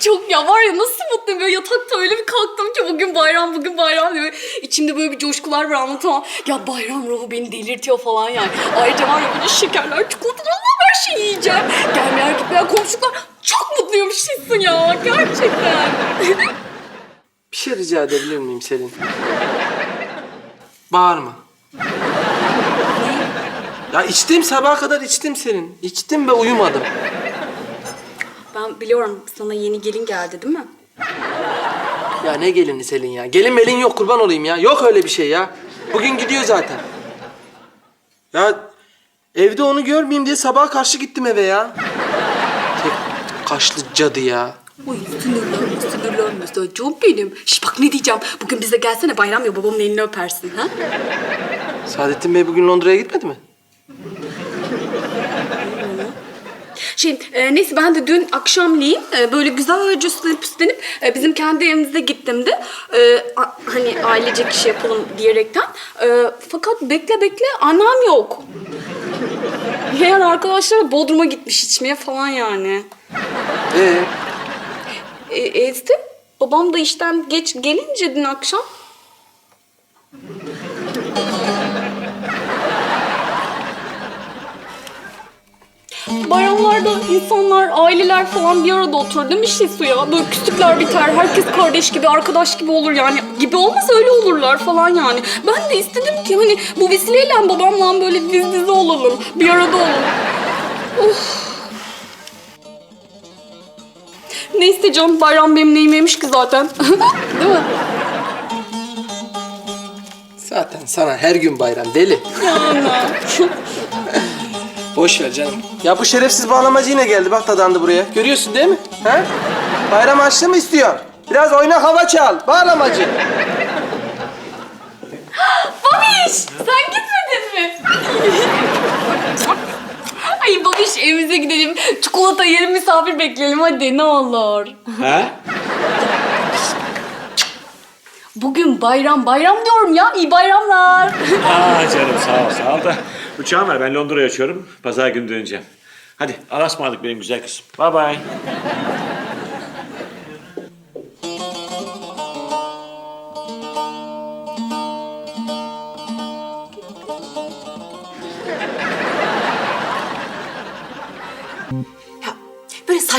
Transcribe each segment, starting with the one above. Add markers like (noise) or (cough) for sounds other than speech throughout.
Çok ya var ya nasıl mutluyum böyle yatakta öyle bir kalktım ki bugün bayram bugün bayram diye. İçimde böyle bir coşkular var anlatamam. Ya bayram ruhu beni delirtiyor falan yani. Ayrıca var ya böyle şekerler çikolatalar her şeyi yiyeceğim. Gelmeyen gitmeyen komşular çok mutluyumuşsun ya gerçekten. (laughs) Bir şey rica edebilir miyim Selin? Bağırma. Ya içtim sabaha kadar içtim senin. İçtim ve uyumadım. Ben biliyorum sana yeni gelin geldi değil mi? Ya ne gelini Selin ya? Gelin melin yok kurban olayım ya. Yok öyle bir şey ya. Bugün gidiyor zaten. Ya evde onu görmeyeyim diye sabaha karşı gittim eve ya. Tek kaşlı cadı ya. Uy sinirlenme sinirlenme canım benim. Şş bak ne diyeceğim. Bugün bize gelsene bayram ya babamın elini öpersin ha. Saadettin Bey bugün Londra'ya gitmedi mi? Şey e, neyse ben de dün akşamleyin e, böyle güzelce süslenip püslenip e, bizim kendi evimize gittim de e, a- hani ailecek iş yapalım diyerekten. E, fakat bekle bekle annem yok. Meğer arkadaşlar Bodrum'a gitmiş içmeye falan yani. Ee, E, e, işte babam da işten geç gelince dün akşam Bayramlarda insanlar, aileler falan bir arada oturur değil mi Şesu ya? Böyle küslükler biter, herkes kardeş gibi, arkadaş gibi olur yani. Gibi olmaz öyle olurlar falan yani. Ben de istedim ki hani bu vesileyle babamla böyle diz dize olalım, bir arada olalım. Of. Neyse canım, bayram benim neyimeymiş ki zaten. (laughs) değil mi? zaten sana her gün bayram deli. Yani. (laughs) Boş ver canım. Ya bu şerefsiz bağlamacı yine geldi. Bak dadandı buraya. Görüyorsun değil mi? Ha? Bayram harçlığı mı istiyor? Biraz oynak hava çal. Bağlamacı. (gasps) Babiş sen gitmedin mi? (laughs) Ay babiş evimize gidelim. Çikolata yiyelim misafir bekleyelim hadi ne olur. Ha? Bugün bayram bayram diyorum ya iyi bayramlar. Aa canım sağ ol sağ ol da. Uçağım var ben Londra'ya açıyorum. Pazar günü döneceğim. Hadi Allah'a ısmarladık benim güzel kızım. Bye bye.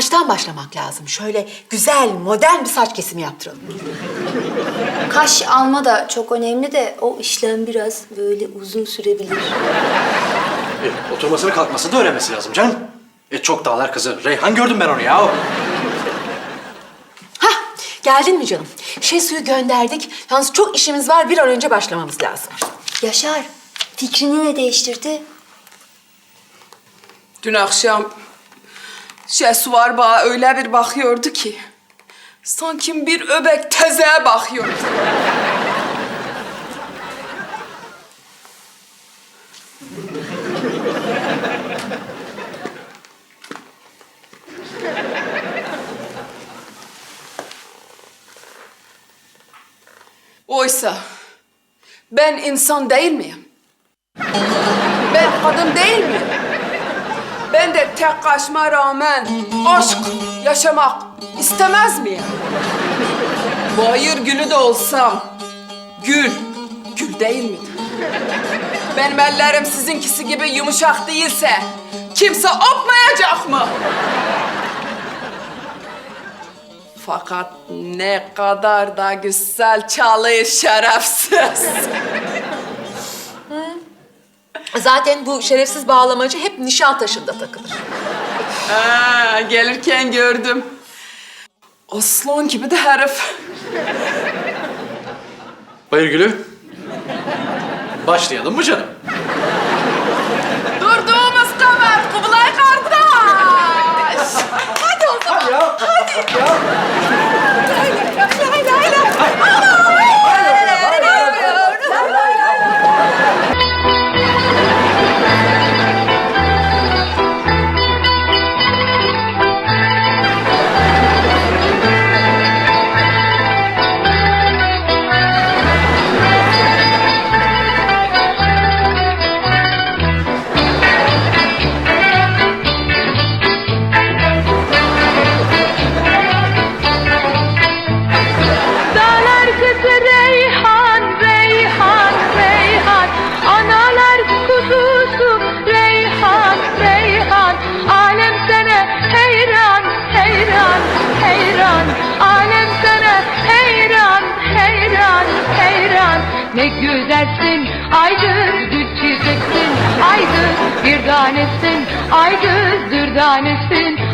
Saçtan başlamak lazım. Şöyle güzel, modern bir saç kesimi yaptıralım. Kaş alma da çok önemli de o işlem biraz böyle uzun sürebilir. E, oturmasını kalkmasını da öğrenmesi lazım canım. E çok dağlar kızı. Reyhan gördüm ben onu ya. Hah, geldin mi canım? Şesu'yu gönderdik. Yalnız çok işimiz var. Bir an önce başlamamız lazım. Yaşar, fikrini ne değiştirdi? Dün akşam Şesu var bana öyle bir bakıyordu ki sanki bir öbek tezeye bakıyordu. Oysa ben insan değil miyim? Ben kadın değil miyim? Ben de tek kaşıma rağmen aşk yaşamak istemez miyim? Bayır gülü de olsam gül, gül değil midir? Benim ellerim sizinkisi gibi yumuşak değilse kimse öpmeyecek mı? Fakat ne kadar da güzel çalıyor şerefsiz. Zaten bu şerefsiz bağlamacı hep Nişantaşı'nda takılır. Ha, gelirken gördüm. Aslan gibi de herif. Bayırgül'ü. Başlayalım mı canım? Durduğumuz kamer Kubilay kardeş. Hadi o zaman. ne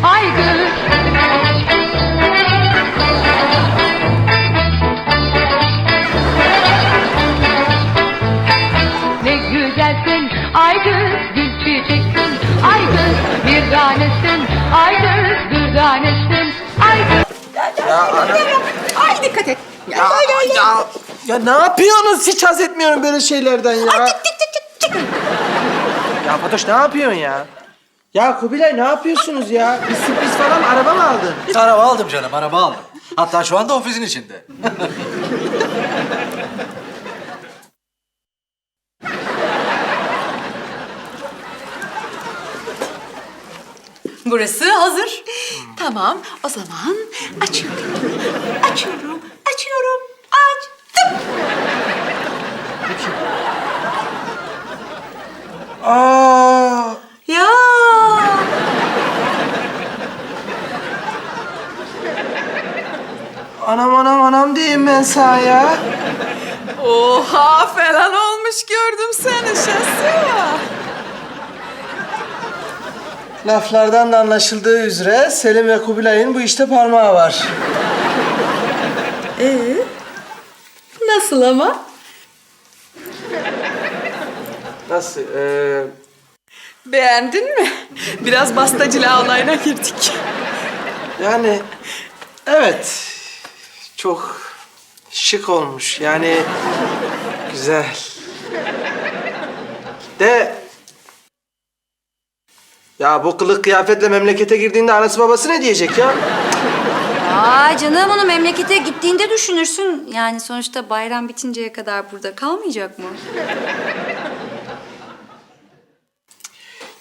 Aygül Ne güzelsin Aygül gül çiçeksin Aygül bir tanesin Aygül dürdanesin Aygül Ay dikkat et. Ya, ya, ya ne yapıyorsunuz? Hiç haz etmiyorum böyle şeylerden ya. Ya Fatoş ne yapıyorsun ya? Ya Kubilay ne yapıyorsunuz ya? Bir sürpriz falan araba mı aldın? Araba aldım canım, araba aldım. Hatta şu anda ofisin içinde. Burası hazır. Tamam, o zaman açıyorum. Açıyorum, açıyorum, açtım. Aa, Ya. Anam anam anam diyeyim ben sana ya. Oha falan olmuş gördüm seni şahsı. Laflardan da anlaşıldığı üzere Selim ve Kubilay'ın bu işte parmağı var. Nasıl ama? Nasıl? Ee, Beğendin mi? Biraz bastacılığa olayına girdik. yani evet çok şık olmuş. Yani güzel. De ya bu kılık kıyafetle memlekete girdiğinde anası babası ne diyecek ya? Aa canım onu memlekete gittiğinde düşünürsün. Yani sonuçta bayram bitinceye kadar burada kalmayacak mı?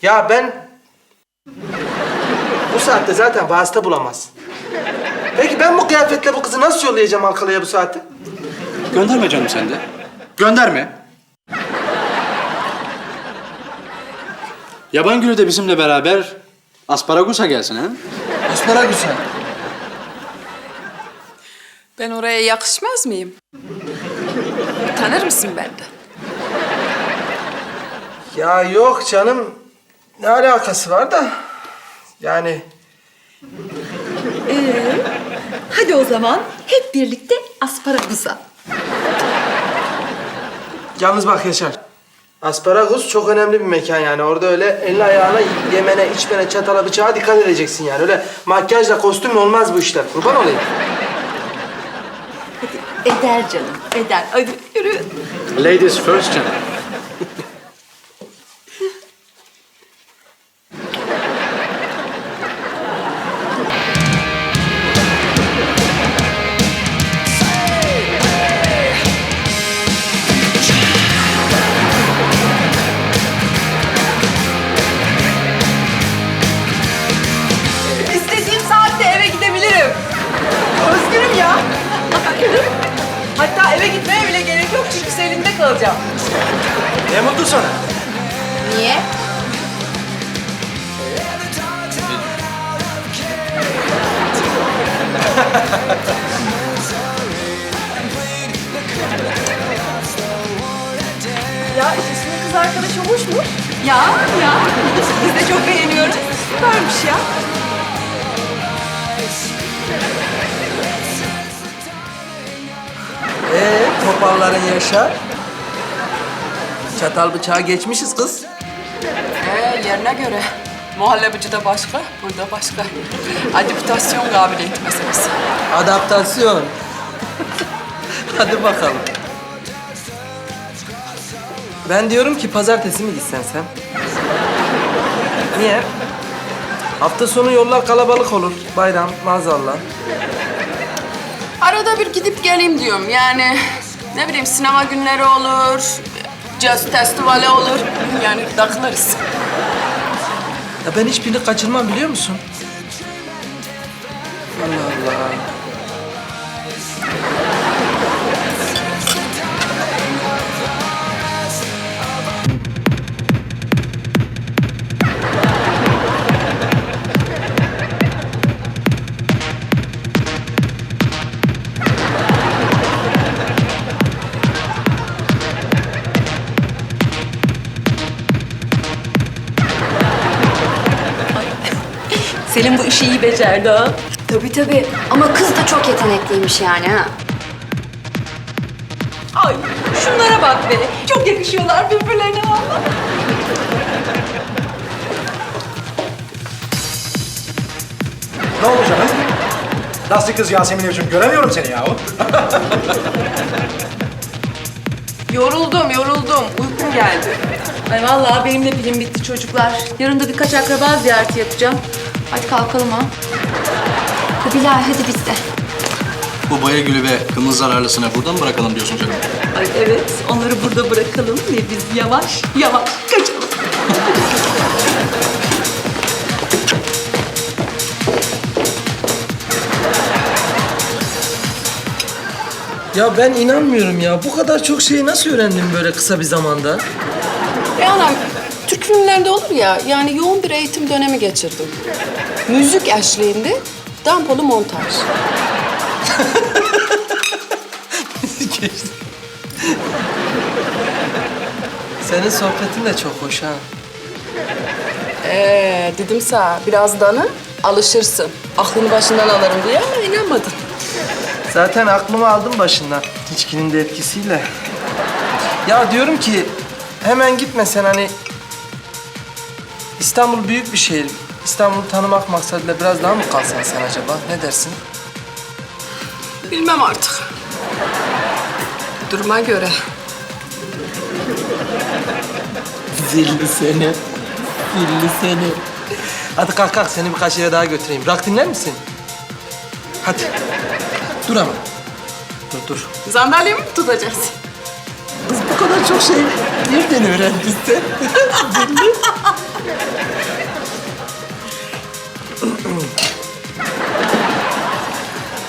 Ya ben bu saatte zaten vasıta bulamaz. Peki ben bu kıyafetle bu kızı nasıl yollayacağım Ankara'ya bu saatte? Gönderme canım sen de. Gönderme. Yaban Gülü de bizimle beraber Asparagus'a gelsin ha? Asparagus ha. Ben oraya yakışmaz mıyım? Tanır mısın benden? Ya yok canım. Ne alakası var da? Yani Hadi o zaman hep birlikte asparagusa. yalnız bak Yaşar. Asparagus çok önemli bir mekan yani. Orada öyle elini ayağına yemene, içmene, çatala, bıçağa dikkat edeceksin yani. Öyle makyajla, kostümle olmaz bu işler. Kurban olayım. Eder canım, eder. Hadi yürü. Ladies first canım. Topalların Yaşar. Çatal bıçağı geçmişiz kız. Ee, yerine göre. Muhallebici de başka, burada başka. Adaptasyon kabiliyeti meselesi. Adaptasyon. Hadi bakalım. Ben diyorum ki pazartesi mi gitsen sen? Niye? Hafta sonu yollar kalabalık olur. Bayram, maazallah. Arada bir gidip geleyim diyorum. Yani ne bileyim sinema günleri olur, jazz festivali olur. Yani takılırız. Ya ben hiçbirini kaçırmam biliyor musun? Allah Allah. Selin bu işi iyi becerdi ha. Tabii tabii. Ama kız da çok yetenekliymiş yani ha. Ay şunlara bak be. Çok yakışıyorlar birbirlerine valla. Ne oldu canım? Nasıl kız Yasemin Evcim? Göremiyorum seni yahu. Yoruldum, yoruldum. Uykum geldi. Ay vallahi benim de pilim bitti çocuklar. Yarın da birkaç akraba ziyareti yapacağım. Hadi kalkalım ha. Kubilay hadi biz de. Bu boya gülü ve kımıl zararlısını burada mı bırakalım diyorsun canım? Ay evet onları burada bırakalım ve biz yavaş yavaş kaçalım. Ya ben inanmıyorum ya. Bu kadar çok şeyi nasıl öğrendim böyle kısa bir zamanda? E anam, Türk filmlerinde olur ya, yani yoğun bir eğitim dönemi geçirdim. Müzik eşliğinde dampolu montaj. (laughs) Senin sohbetin de çok hoş ha. Ee, dedim sana biraz danı alışırsın. Aklını başından alırım diye ama inanmadın. Zaten aklımı aldım başından. İçkinin de etkisiyle. Ya diyorum ki hemen gitme sen hani İstanbul büyük bir şehir. İstanbul'u tanımak maksadıyla biraz daha mı kalsan sen acaba? Ne dersin? Bilmem artık. Duruma göre. Zilli seni. Zilli seni. Hadi kalk kalk seni birkaç yere daha götüreyim. Rock dinler misin? Hadi. Dur ama. Dur dur. Sandalye mi tutacağız? Kız bu kadar çok şey nereden öğrendin sen? (laughs)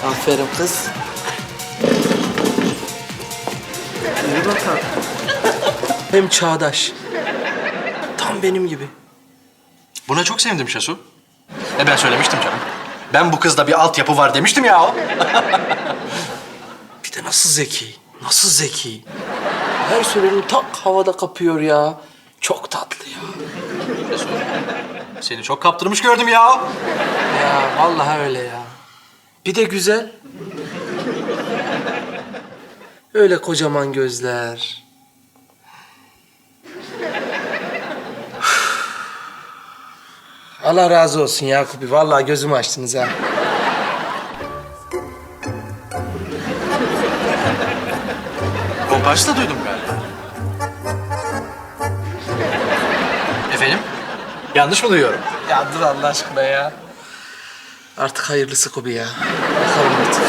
Aferin kız. Yürü bakalım. Hem çağdaş. Tam benim gibi. Buna çok sevindim Şasu. E ben söylemiştim canım. Ben bu kızda bir altyapı var demiştim ya. (laughs) Bir de nasıl zeki, nasıl zeki. Her söylediğini tak havada kapıyor ya. Çok tatlı ya. Seni çok kaptırmış gördüm ya. Ya vallahi öyle ya. Bir de güzel. Öyle kocaman gözler. Allah razı olsun Yakubi. Vallahi gözümü açtınız ha. Kolpaçı da duydum Yanlış mı duyuyorum? Ya dur Allah aşkına ya. Artık hayırlısı Kubi ya. Bakalım artık.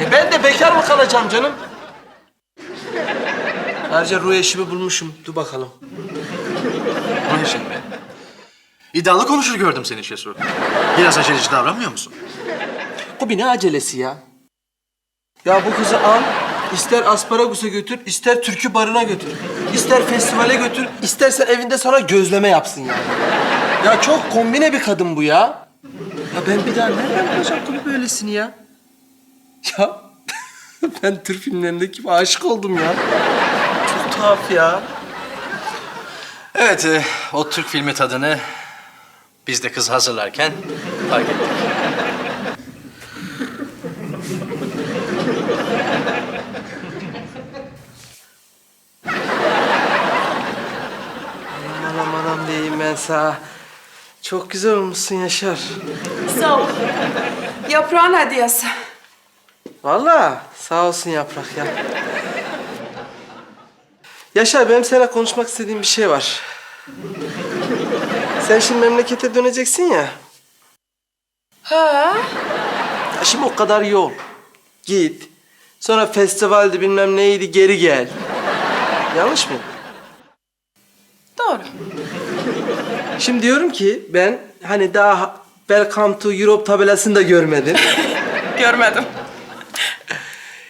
E ben de bekar mı kalacağım canım? Ayrıca ruh eşimi bulmuşum. Dur bakalım. Bu işin mi? İddialı konuşur gördüm seni Şesu. Biraz aceleci davranmıyor musun? Kubi ne acelesi ya? Ya bu kızı al, ister Asparagus'a götür, ister türkü barına götür. ister festivale götür, istersen evinde sana gözleme yapsın yani. Ya çok kombine bir kadın bu ya. Ya ben bir daha nereden bulacağım böylesini ya? Ya (laughs) ben Türk filmlerindeki gibi aşık oldum ya. Çok tuhaf ya. Evet, e, o Türk filmi tadını biz de kız hazırlarken fark ettik. (laughs) Anam anam diyeyim ben sana. Çok güzel olmuşsun Yaşar. Sağ ol. Yaprağın hediyesi. Vallahi sağ olsun yaprak ya. Yaşar benim seninle konuşmak istediğim bir şey var. Sen şimdi memlekete döneceksin ya. Ha? Ya Şimdi o kadar yol. Git. Sonra festivaldi bilmem neydi geri gel. Yanlış mı? Doğru. Şimdi diyorum ki ben hani daha Welcome to Europe tabelasını da görmedim. (laughs) Görmedim.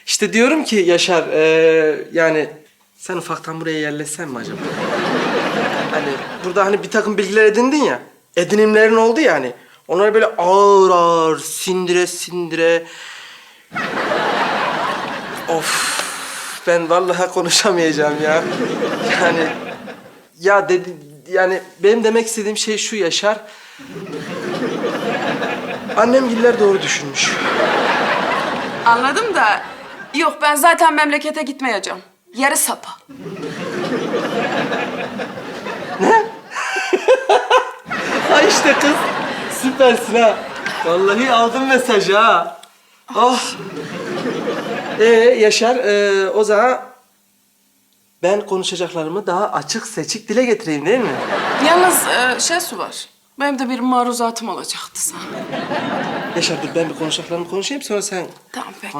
İşte diyorum ki Yaşar, eee, yani sen ufaktan buraya yerleşsen mi acaba? Hani burada hani bir takım bilgiler edindin ya, edinimlerin oldu ya hani. Onları böyle ağır ağır, sindire sindire... Of, ben vallahi konuşamayacağım ya. Yani, ya dedi, yani benim demek istediğim şey şu Yaşar. Annemgiller doğru düşünmüş. Anladım da yok ben zaten memlekete gitmeyeceğim. Yarı sapa. Ha işte kız. Süpersin ha. Vallahi aldım mesajı ha. Oh. Ee Yaşar, ee, o zaman ben konuşacaklarımı daha açık seçik dile getireyim değil mi? Yalnız e, şey su var. Benim de bir maruzatım olacaktı sana. Yaşar dur ben bir konuşacaklarımı konuşayım sonra sen Tamam peki.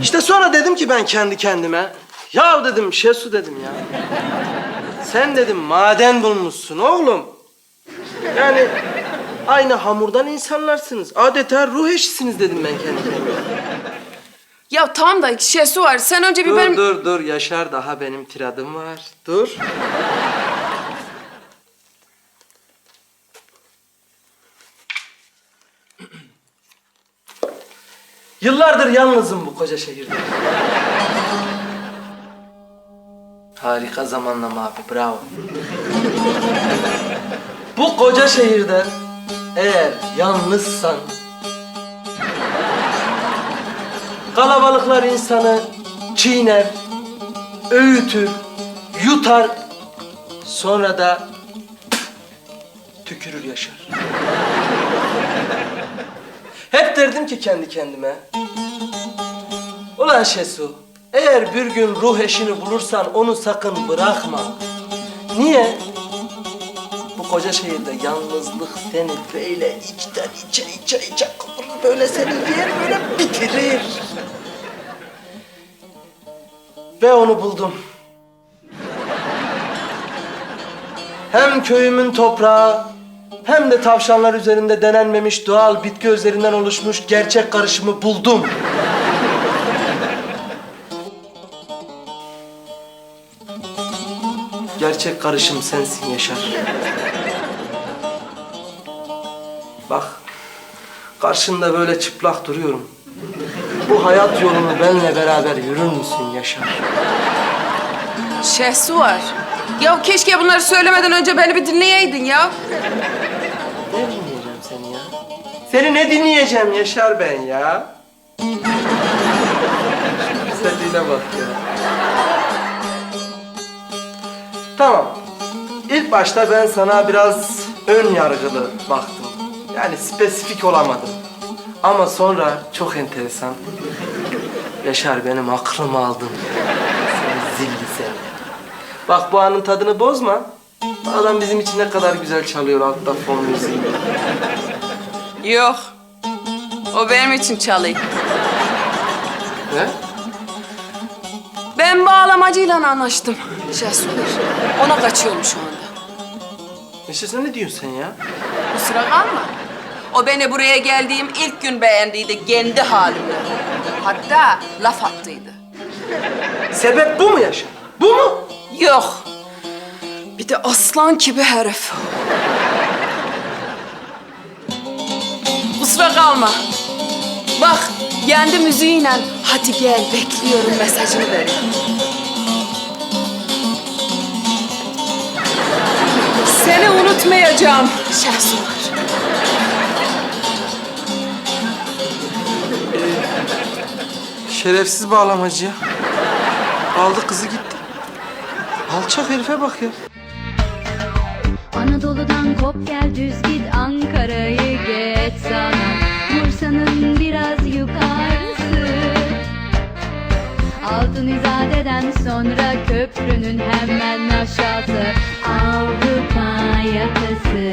İşte sonra dedim ki ben kendi kendime. Ya dedim Şesu dedim ya. Sen dedim maden bulmuşsun oğlum. Yani aynı hamurdan insanlarsınız. Adeta ruh eşisiniz dedim ben kendi kendime. Ya tamam da su var. Sen önce bir Dur benim... dur dur Yaşar daha benim tiradım var. Dur. Yıllardır yalnızım bu koca şehirde. Harika zamanlama abi, bravo. Bu koca şehirde eğer yalnızsan Kalabalıklar insanı çiğner, öğütür, yutar, sonra da tükürür yaşar. Hep derdim ki kendi kendime, Ulan Şesu, eğer bir gün ruh eşini bulursan onu sakın bırakma. Niye? Bu koca şehirde yalnızlık seni böyle içten içe içe içe kapılır, böyle seni yer böyle bitirir. Ve onu buldum. Hem köyümün toprağı hem de tavşanlar üzerinde denenmemiş doğal bitki özlerinden oluşmuş gerçek karışımı buldum. Gerçek karışım sensin Yaşar. Bak, karşında böyle çıplak duruyorum. Bu hayat yolunu benimle beraber yürür müsün Yaşar? Şehsu var. Ya keşke bunları söylemeden önce beni bir dinleyeydin ya. Ne dinleyeceğim seni ya? Seni ne dinleyeceğim Yaşar ben ya? Güzelliğine bak ya. Tamam. İlk başta ben sana biraz ön yargılı baktım. Yani spesifik olamadım. Ama sonra çok enteresan. Yaşar benim aklımı aldın. Seni zilli sen. Bak bu anın tadını bozma. Adam bizim için ne kadar güzel çalıyor altta fon müziği. Yok. O benim için çalıyor. Ne? Ben bağlamacıyla anlaştım. Şehsu var. Ona kaçıyorum şu anda. Neşe sen ne diyorsun sen ya? Kusura kalma. O beni buraya geldiğim ilk gün beğendiydi kendi halimle. Hatta laf attıydı. Sebep bu mu Yaşar? Bu mu? Yok. Bir de aslan gibi herif. Kusura kalma. Bak, kendi müziğiyle hadi gel bekliyorum mesajını veriyor. Seni unutmayacağım Şehsumar. Şerefsiz bağlamacı ya. Aldı kızı gitti. Alçak herife bak ya. Anadolu'dan kop gel düz git Ankara'yı geç sana Bursa'nın biraz yukarısı Altın İzade'den sonra köprünün hemen aşağısı Avrupa yakası